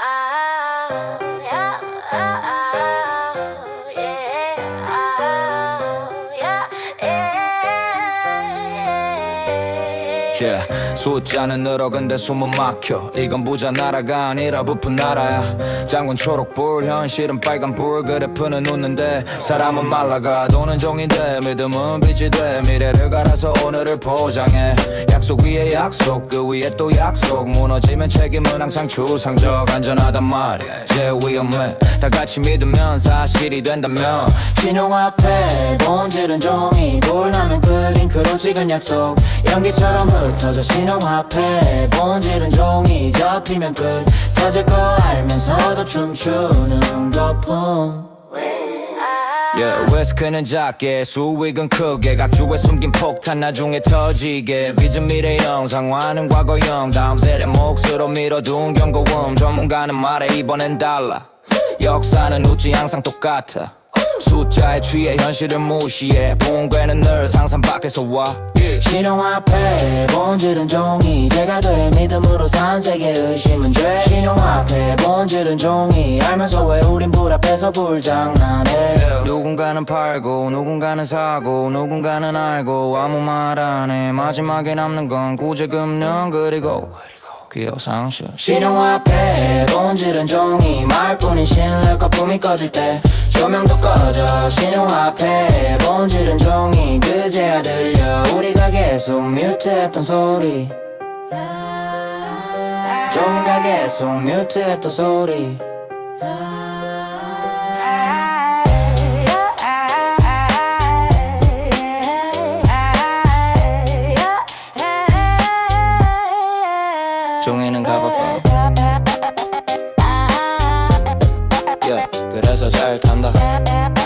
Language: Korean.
Uh, Yeah, 숫자는 늘어 근데 숨은 막혀. 이건 부자 나라가 아니라 부푼 나라야. 장군 초록불 현실은 빨간불 그래프는 웃는데 사람은 말라가 도는 종인데 믿음은 빛이 돼. 미래를 갈아서 오늘을 포장해. 약속 위에 약속 그 위에 또 약속. 무너지면 책임은 항상 추상적 안전하단 말이야. 제일 위험해 다 같이 믿으면 사실이 된다면. 신용 앞에 볼나는 찍은 약속. 연기처럼 흩어져 앞에 본질은 종이 접히면 끝. 터질 거 알면서도 춤추는 거품. Yeah, 리스크는 작게 수익은 크게. 각주에 숨긴 폭탄 나중에 터지게. 빚은 미래형 상황은 과거형 다음 세대 몫으로 밀어둔 경고음. 전문가는 말해 이번엔 달라 역사는 웃지 항상 똑같아 숫자에 취해 현실을 무시해. 붕괴는 늘 상상 밖에서 와. 신용 앞에 본질은 종이. 제가 돼 믿음으로 산 세계 의심은 죄. 신용 앞에 본질은 종이. 알면서 왜 우린 불 앞에서 불장난해? 누군가는 팔고 누군가는 사고 누군가는 알고 아무 말 안 해. 마지막에 남는 건 구제금융 그리고 기억상실 신용 앞에 본질은 종이. 말뿐인 신뢰 거품이 꺼질 때 조명도 꺼져 신용 앞에 본질은 종이 그제야 들려. 우리가 계속 뮤트했던 소리. 종이가 계속 뮤트했던 소리. 종이는 가봐봐 그래서 잘 탄다